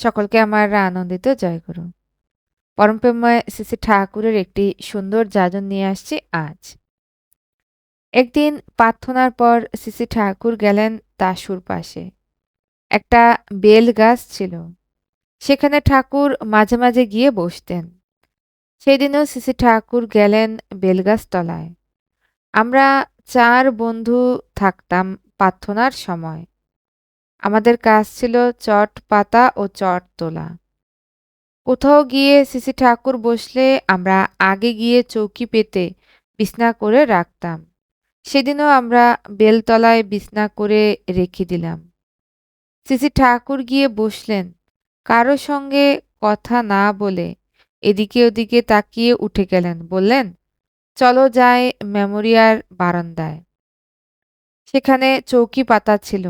সকলকে আমার আনন্দিত জয়গুরু পরমপ্রেময় শ্রী ঠাকুরের একটি সুন্দর যাজন নিয়ে আসছি আজ। একদিন প্রার্থনার পর শ্রী ঠাকুর গেলেন তাসুর পাশে। একটা বেল গাছ ছিল। সেখানে ঠাকুর মাঝে মাঝে গিয়ে বসতেন। সেদিনও শ্রী ঠাকুর গেলেন বেলগাছ তলায়। আমরা চার বন্ধু থাকতাম প্রার্থনার সময়। আমাদের কাজ ছিল চট পাতা ও চট তোলা। কোথাও গিয়ে সিসি ঠাকুর বসলে আমরা আগে গিয়ে চৌকি পেতে বিছনা করে রাখতাম। সেদিনও আমরা বেলতলায় বিছনা করে রেখে দিলাম। সিসি ঠাকুর গিয়ে বসলেন, কারও সঙ্গে কথা না বলে এদিকে ওদিকে তাকিয়ে উঠে গেলেন, বললেন, চলো যাই মেমোরিয়ার বারান্দায়। সেখানে চৌকি পাতা ছিল।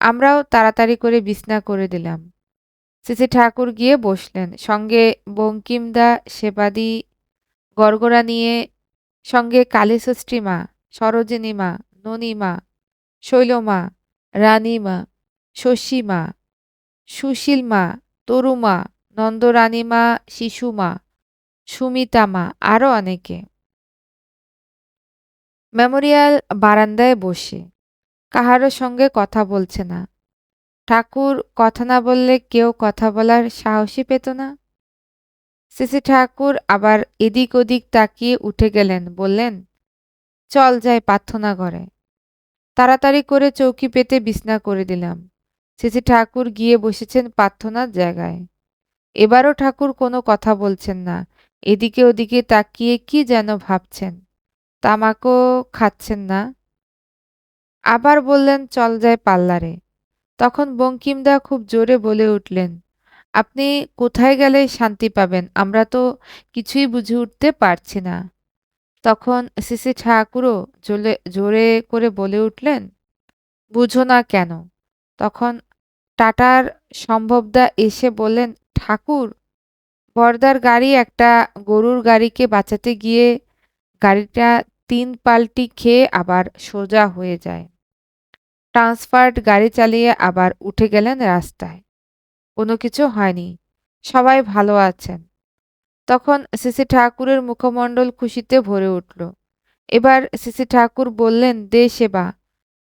আমরাও তাড়াতাড়ি করে বিছনা করে দিলাম। সিসি ঠাকুর গিয়ে বসলেন। সঙ্গে বঙ্কিমদা সেবাদি গড়গড়া নিয়ে, সঙ্গে কালীষষ্ঠী মা, সরোজিনী মা ননীমা শৈলমা রানীমা শশীমা সুশীলমা তরুমা নন্দরানীমা শিশুমা সুমিতামা আরও অনেকে। মেমোরিয়াল বারান্দায় বসে। কাহারও সঙ্গে কথা বলছে না। ঠাকুর কথা না বললে কেউ কথা বলার সাহসই পেত না। সিসি ঠাকুর আবার এদিক ওদিক তাকিয়ে উঠে গেলেন, বললেন, চল যাই প্রার্থনা করে তাড়াতাড়ি করে চৌকি পেতে বিছনা করে দিলাম। সিসি ঠাকুর গিয়ে বসেছেন প্রার্থনার জায়গায়। এবারও ঠাকুর কোনো কথা বলছেন না। এদিকে ওদিকে তাকিয়ে কি যেন ভাবছেন। তামাকও খাচ্ছেন না। আবার বললেন, চল যায় পাল্লারে তখন বঙ্কিমদা খুব জোরে বলে উঠলেন, আপনি কোথায় গেলে শান্তি পাবেন? আমরা তো কিছুই বুঝে উঠতে পারছি না। তখন সিসি ঠাকুরও জোরে জোরে করে বলে উঠলেন, বুঝো না কেন? তখন টাটার সম্ভবদা এসে বললেন, ঠাকুর, বর্দার গাড়ি একটা গরুর গাড়িকে বাঁচাতে গিয়ে গাড়িটা তিন পাল্টি খেয়ে আবার সোজা হয়ে যায়। ট্রান্সফার্ড গাড়ি চালিয়ে আবার উঠে গেলেন রাস্তায়। কোনো কিছু হয়নি। সবাই ভালো আছেন। তখন সিসি ঠাকুরের মুখমণ্ডল খুশিতে ভরে উঠল। এবার সিসি ঠাকুর বললেন, দে সেবা,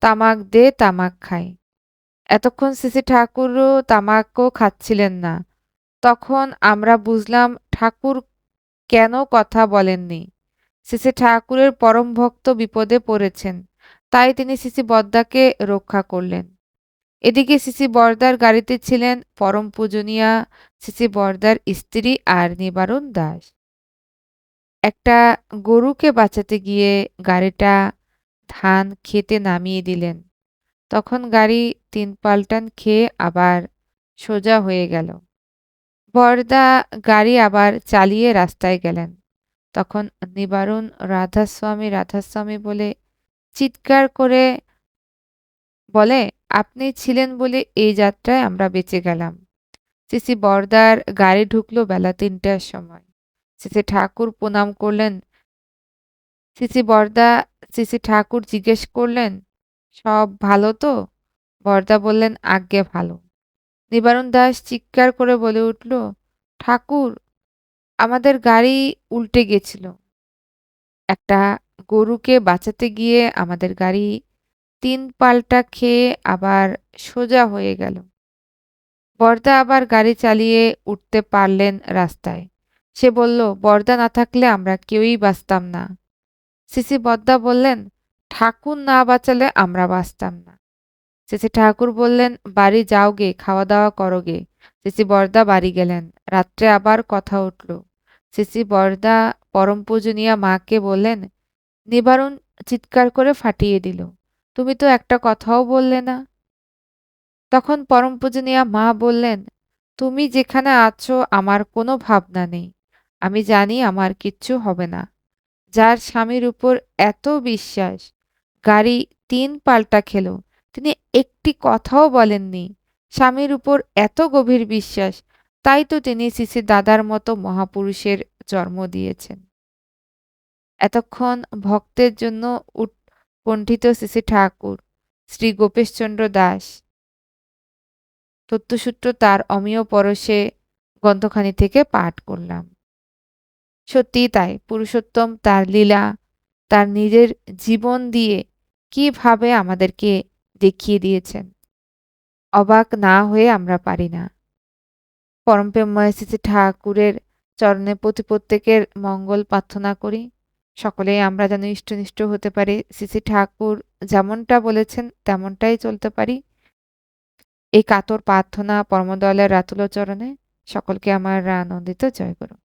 তামাক দে, তামাক খাই। এতক্ষণ সিসি ঠাকুরও তামাকও খাচ্ছিলেন না। তখন আমরা বুঝলাম, ঠাকুর কেন কথা বলেননি? সিসি ঠাকুরের পরম ভক্ত বিপদে পড়েছেন। তাই তিনি সিসি বদ্দাকে রক্ষা করলেন। এদিকে সিসি বর্দার গাড়িতে ছিলেন পরম পূজনীয়া সিসি বর্দার স্ত্রী আর নিবারণ দাস। একটা গরুকে বাঁচাতে গিয়ে গাড়িটা ধান খেতে নামিয়ে দিলেন। তখন গাড়ি তিন পাল্টান খেয়ে আবার সোজা হয়ে গেল। বর্দা গাড়ি আবার চালিয়ে রাস্তায় গেলেন। তখন নিবারণ রাধাস্বামী রাধাস্বামী বলে চিৎকার করে বলে, আপনি ছিলেন বলে এই যাত্রায় আমরা বেঁচে গেলাম। সিসি বর্দার গাড়ি ঢুকলো বেলা তিনটার সময়। সিসি ঠাকুর প্রণাম করলেন। সিসি বর্দা, সিসি ঠাকুর জিজ্ঞেস করলেন, সব ভালো তো? বর্দা বললেন, আজ্ঞে ভালো। নিবারণ দাস চিৎকার করে বলে উঠল, ঠাকুর, আমাদের গাড়ি উল্টে গেছিল। একটা গরুকে বাঁচাতে গিয়ে আমাদের গাড়ি তিন পাল্টা খেয়ে আবার সোজা হয়ে গেল। বর্দা আবার গাড়ি চালিয়ে উঠতে পারলেন রাস্তায়। সে বলল, বর্দা না থাকলে আমরা কেউই বাঁচতাম না। সিসি বদ্দা বললেন, ঠাকুর না বাঁচালে আমরা বাঁচতাম না। সিসি ঠাকুর বললেন, বাড়ি যাও গে খাওয়া দাওয়া করো গে। সিসি বর্দা বাড়ি গেলেন। রাত্রে আবার কথা উঠল। সিসি বর্দা পরম পূজনীয়া মাকে বললেন নিবারণ চিৎকার করে ফাটিয়ে দিল। তুমি তো একটা কথাও বললে না। তখন পরম পূজনীয়া মা বললেন, তুমি যেখানে আছো, আমার কোনো ভাবনা নেই। আমি জানি আমার কিচ্ছু হবে না। যার স্বামীর উপর এত বিশ্বাস, গাড়ি তিন পাল্টা খেলো। তিনি একটি কথাও বলেননি। স্বামীর উপর এত গভীর বিশ্বাস, তাই তো তিনি সিসি দাদার মতো মহাপুরুষের জন্ম দিয়েছেন। এতক্ষণ ভক্তের জন্য উৎকণ্ঠিত শ্রী ঠাকুর, শ্রী গোপেশচন্দ্র দাস। তত্ত্বসূত্র তার অমীয় পরশে গ্রন্থখানি থেকে পাঠ করলাম। সত্যিই তাই, পুরুষোত্তম তার লীলা, তার নিজের জীবন দিয়ে কীভাবে আমাদেরকে দেখিয়ে দিয়েছেন। অবাক না হয়ে আমরা পারি না। পরমপ্রেমময় শ্রী ঠাকুরের চরণে প্রতি প্রত্যেকের মঙ্গল প্রার্থনা করি। সকলেই আমরা যেন ইষ্টনিষ্ঠ হতে পারি। শ্রী ঠাকুর যেমনটা বলেছেন, তেমনটাই চলতে পারি। এই কাতর প্রার্থনা পরমদয়ালের রাতুল চরণে সকলকে আমার আনন্দিত জয় করুন